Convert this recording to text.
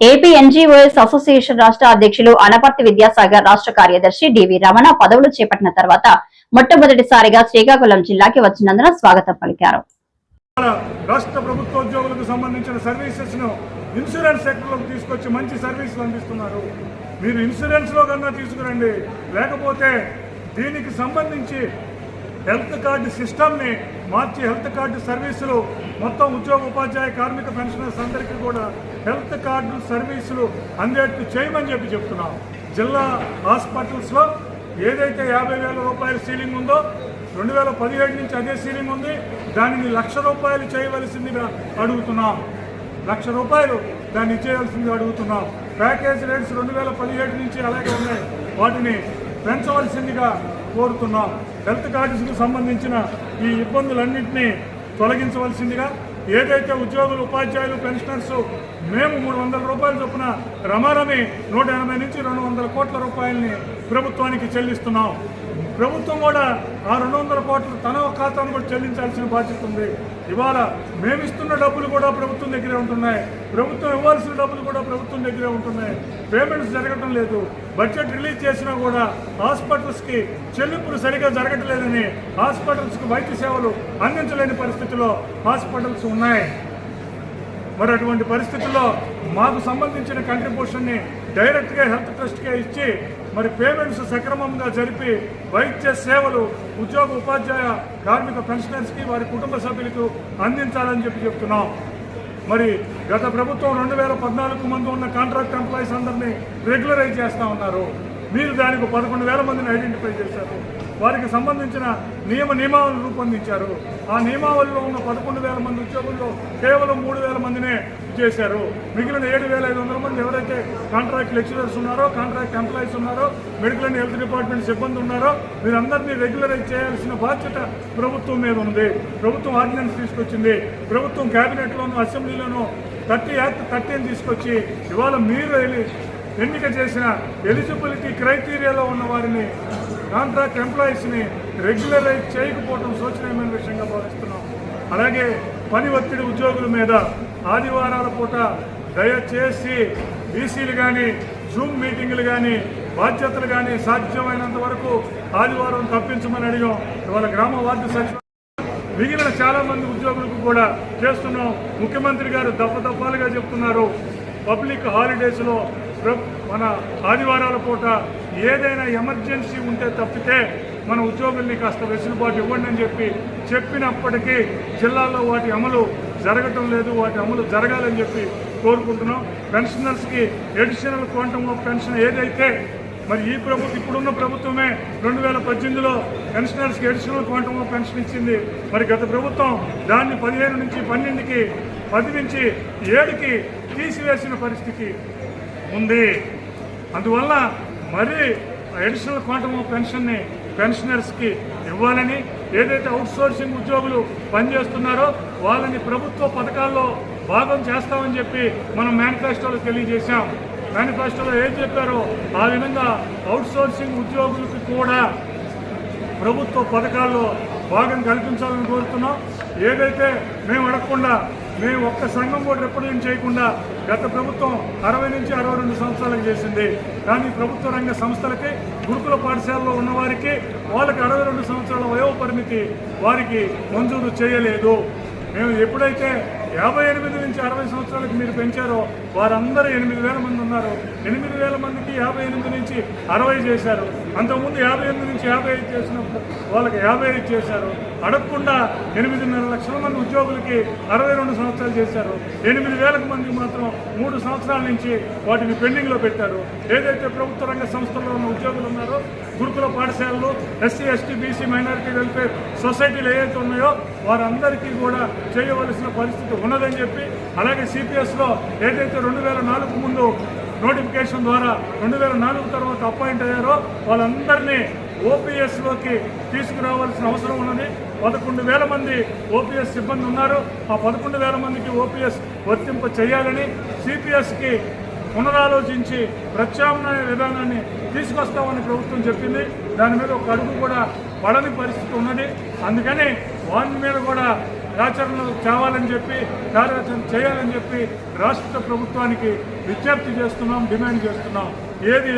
AP NGOs association రాష్ట్ర అధ్యక్షులు అనపర్తి విద్యాసాగర్ రాష్ట్ర కార్యదర్శి డివి రమణ పదవులు చేపట్టిన తర్వాత మొట్టమొదటిసారిగా శ్రీకాకుళం జిల్లాకి వచ్చినందున స్వాగతం పలికారు. రాష్ట్ర ప్రభుత్వ ఉద్యోగులకు సంబంధించిన సర్వీసెస్ను ఇన్సూరెన్స్ సెక్టర్లోకి తీసుకొచ్చి మంచి సర్వీసులు అందిస్తున్నారు. మీరు ఇన్సూరెన్స్లో కన్నా తీసుకురండి. లేకపోతే దీనికి సంబంధించి హెల్త్ కార్డు సిస్టమ్ని మార్చి హెల్త్ కార్డు సర్వీసులు. మొత్తం ఉద్యోగ ఉపాధ్యాయ కార్మిక పెన్షనర్స్ అందరికీ కూడా హెల్త్ కార్డు సర్వీసులు అందేట్టు చేయమని చెప్పి చెప్తున్నాం. జిల్లా హాస్పిటల్స్లో ఏదైతే యాభై వేల రూపాయల సీలింగ్ ఉందో రెండు వేల పదిహేడు నుంచి అదే సీలింగ్ ఉంది. దానిని లక్ష రూపాయలు చేయవలసిందిగా అడుగుతున్నాం. లక్ష రూపాయలు దాన్ని ఇచ్చేయవలసిందిగా అడుగుతున్నాం. ప్యాకేజ్ రేట్స్ రెండు వేల పదిహేడు నుంచి అలాగే ఉన్నాయి. వాటిని పెంచవలసిందిగా కోరుతున్నాం. హెల్త్ కార్డ్స్కి సంబంధించిన ఈ ఇబ్బందులన్నింటినీ తొలగించవలసిందిగా ఏదైతే ఉద్యోగులు ఉపాధ్యాయులు పెన్షనర్స్ మేము మూడు వందల రూపాయల చొప్పున రమారమి నూట ఎనభై నుంచి రెండు వందల కోట్ల రూపాయలని ప్రభుత్వానికి చెల్లిస్తున్నాం. ప్రభుత్వం కూడా ఆ రెండు వందల కోట్లు తన ఖాతాను కూడా చెల్లించాల్సిన బాధ్యత ఉంది. ఇవాళ మేమిస్తున్న డబ్బులు కూడా ప్రభుత్వం దగ్గరే ఉంటున్నాయి. ప్రభుత్వం ఇవ్వాల్సిన డబ్బులు కూడా ప్రభుత్వం దగ్గరే ఉంటున్నాయి. పేమెంట్స్ జరగటం లేదు. బడ్జెట్ రిలీజ్ చేసినా కూడా హాస్పిటల్స్కి చెల్లింపులు సరిగా జరగట్లేదని హాస్పిటల్స్కి వైద్య సేవలు అందించలేని పరిస్థితిలో హాస్పిటల్స్ ఉన్నాయి. మరి అటువంటి పరిస్థితుల్లో మాకు సంబంధించిన కంట్రిబ్యూషన్ని డైరెక్ట్గా హెల్త్ ట్రస్ట్కే ఇచ్చి మరి పేమెంట్స్ సక్రమంగా జరిపి వైద్య సేవలు ఉద్యోగ ఉపాధ్యాయ కార్మిక పెన్షనర్స్కి వారి కుటుంబ సభ్యులకు అందించాలని చెప్పి చెప్తున్నాం. మరి గత ప్రభుత్వం రెండు వేల పద్నాలుగు మంది ఉన్న కాంట్రాక్ట్ ఎంప్లాయీస్ అందరినీ రెగ్యులరైజ్ చేస్తా ఉన్నారు. మీరు దానికి పదకొండు వేల మందిని ఐడెంటిఫై చేశారు. వారికి సంబంధించిన నియమ నియమావళి రూపొందించారు. ఆ నియమావళిలో ఉన్న పదకొండు వేల మంది ఉద్యోగుల్లో కేవలం మూడు వేల మందినే చేశారు. మిగిలిన ఏడు వేల ఐదు వందల మంది ఎవరైతే కాంట్రాక్ట్ లెక్చరర్స్ ఉన్నారో కాంట్రాక్ట్ ఎంప్లాయీస్ ఉన్నారో మెడికల్ అండ్ హెల్త్ డిపార్ట్మెంట్ సిబ్బంది ఉన్నారో వీరందరినీ రెగ్యులరైజ్ చేయాల్సిన బాధ్యత ప్రభుత్వం మీద ఉంది. ప్రభుత్వం ఆర్డినెన్స్ తీసుకొచ్చింది. ప్రభుత్వం కేబినెట్లోనూ అసెంబ్లీలోనూ థర్టీ యాక్ట్ థర్టీని తీసుకొచ్చి ఇవాళ మీరు వెళ్ళి ఎన్నిక చేసిన ఎలిజిబిలిటీ క్రైటీరియాలో ఉన్న వారిని కాంట్రాక్ట్ ఎంప్లాయీస్ని రెగ్యులరైజ్ చేయకపోవడం శోచనీయమైన విషయంగా భావిస్తున్నాం. అలాగే పని ఒత్తిడి ఉద్యోగుల మీద ఆదివారాల పూట దయచేసి బీసీలు కానీ జూమ్ మీటింగ్లు కానీ బాధ్యతలు కానీ సాధ్యమైనంత వరకు ఆదివారం తప్పించమని అడిగాం. ఇవాళ గ్రామ వార్డు సచివ మిగిలిన చాలామంది ఉద్యోగులకు కూడా చేస్తున్నాం. ముఖ్యమంత్రి గారు దఫ దఫాలుగా చెప్తున్నారు. పబ్లిక్ హాలిడేస్లో మన ఆదివారాల పూట ఏదైనా ఎమర్జెన్సీ ఉంటే తప్పితే మన ఉద్యోగుల్ని కాస్త వెసులుబాటు ఇవ్వండి అని చెప్పి చెప్పినప్పటికీ జిల్లాలో వాటి అమలు జరగటం లేదు వాటి అమలు జరగాలని చెప్పి కోరుకుంటున్నాం. పెన్షనర్స్కి ఎడిషనల్ క్వాంటమ్ ఆఫ్ పెన్షన్ ఏదైతే మరి ఈ ప్రభుత్వం ఇప్పుడున్న ప్రభుత్వమే రెండు వేల పద్దెనిమిదిలో పెన్షనర్స్కి ఎడిషనల్ క్వాంటమ్ ఆఫ్ పెన్షన్ ఇచ్చింది. మరి గత ప్రభుత్వం దాన్ని పదిహేను నుంచి పన్నెండుకి పది నుంచి ఏడుకి తీసివేసిన పరిస్థితి. ఉంది. అందువల్ల మరి అడిషనల్ క్వాంటమ్ ఆఫ్ పెన్షన్ని పెన్షనర్స్కి ఇవ్వాలని ఏదైతే అవుట్సోర్సింగ్ ఉద్యోగులు పనిచేస్తున్నారో వాళ్ళని ప్రభుత్వ పథకాల్లో భాగం చేస్తామని చెప్పి మనం మేనిఫెస్టోలో తెలియజేశాం. మేనిఫెస్టోలో ఏం చెప్పారో ఆ విధంగా అవుట్సోర్సింగ్ ఉద్యోగులకు కూడా ప్రభుత్వ పథకాల్లో భాగం కల్పించాలని కోరుతున్నాం. ఏదైతే మేము అడగకుండా మేము ఒక్క సంఘం కూడా రిప్రజెంట్ చేయకుండా గత ప్రభుత్వం అరవై నుంచి అరవై రెండు సంవత్సరాలకు చేసింది. కానీ ప్రభుత్వ రంగ సంస్థలకి గురుకుల పాఠశాలలో ఉన్నవారికి వాళ్ళకి అరవై రెండు సంవత్సరాల వయో పరిమితి వారికి మంజూరు చేయలేదు. మేము ఎప్పుడైతే యాభై ఎనిమిది నుంచి అరవై సంవత్సరాలకు మీరు పెంచారో వారందరూ ఎనిమిది వేల మంది ఉన్నారు. ఎనిమిది వేల మందికి యాభై ఎనిమిది నుంచి అరవై చేశారు. అంతకుముందు యాభై ఎనిమిది నుంచి యాభై ఐదు చేసినప్పుడు వాళ్ళకి యాభై ఐదు చేశారు. అడగకుండా ఎనిమిదిన్నర లక్షల మంది ఉద్యోగులకి అరవై రెండు సంవత్సరాలు చేశారు. ఎనిమిది వేలకు మంది మాత్రం మూడు సంవత్సరాల నుంచి వాటిని పెండింగ్లో పెట్టారు. ఏదైతే ప్రభుత్వ రంగ సంస్థల్లో ఉన్న ఉద్యోగులు ఉన్నారో గురుకుల పాఠశాలలు SC ST BC minority welfare సొసైటీలు ఏవైతే ఉన్నాయో వారందరికీ కూడా చేయవలసిన పరిస్థితి ఉన్నదని చెప్పి అలాగే సిపిఎస్లో ఏదైతే రెండు వేల నాలుగు ముందు నోటిఫికేషన్ ద్వారా రెండు వేల నాలుగు తర్వాత అపాయింట్ అయ్యారో వాళ్ళందరినీ ఓపీఎస్లోకి తీసుకురావాల్సిన అవసరం ఉన్నది. పదకొండు వేల మంది ఓపీఎస్ సిబ్బంది ఉన్నారు. ఆ పదకొండు వేల మందికి ఓపీఎస్ వర్తింప చేయాలని సిపిఎస్కి పునరాలోచించి ప్రత్యామ్నాయ విధానాన్ని తీసుకొస్తామని ప్రభుత్వం చెప్పింది. దాని మీద ఒక అడుగు కూడా పడని పరిస్థితి ఉన్నది. అందుకని వాటి మీద కూడా ఆచరణలు తేవాలని చెప్పి కార్యాచరణ చేయాలని చెప్పి రాష్ట్ర ప్రభుత్వానికి విజ్ఞప్తి చేస్తున్నాం డిమాండ్ చేస్తున్నాం. ఏది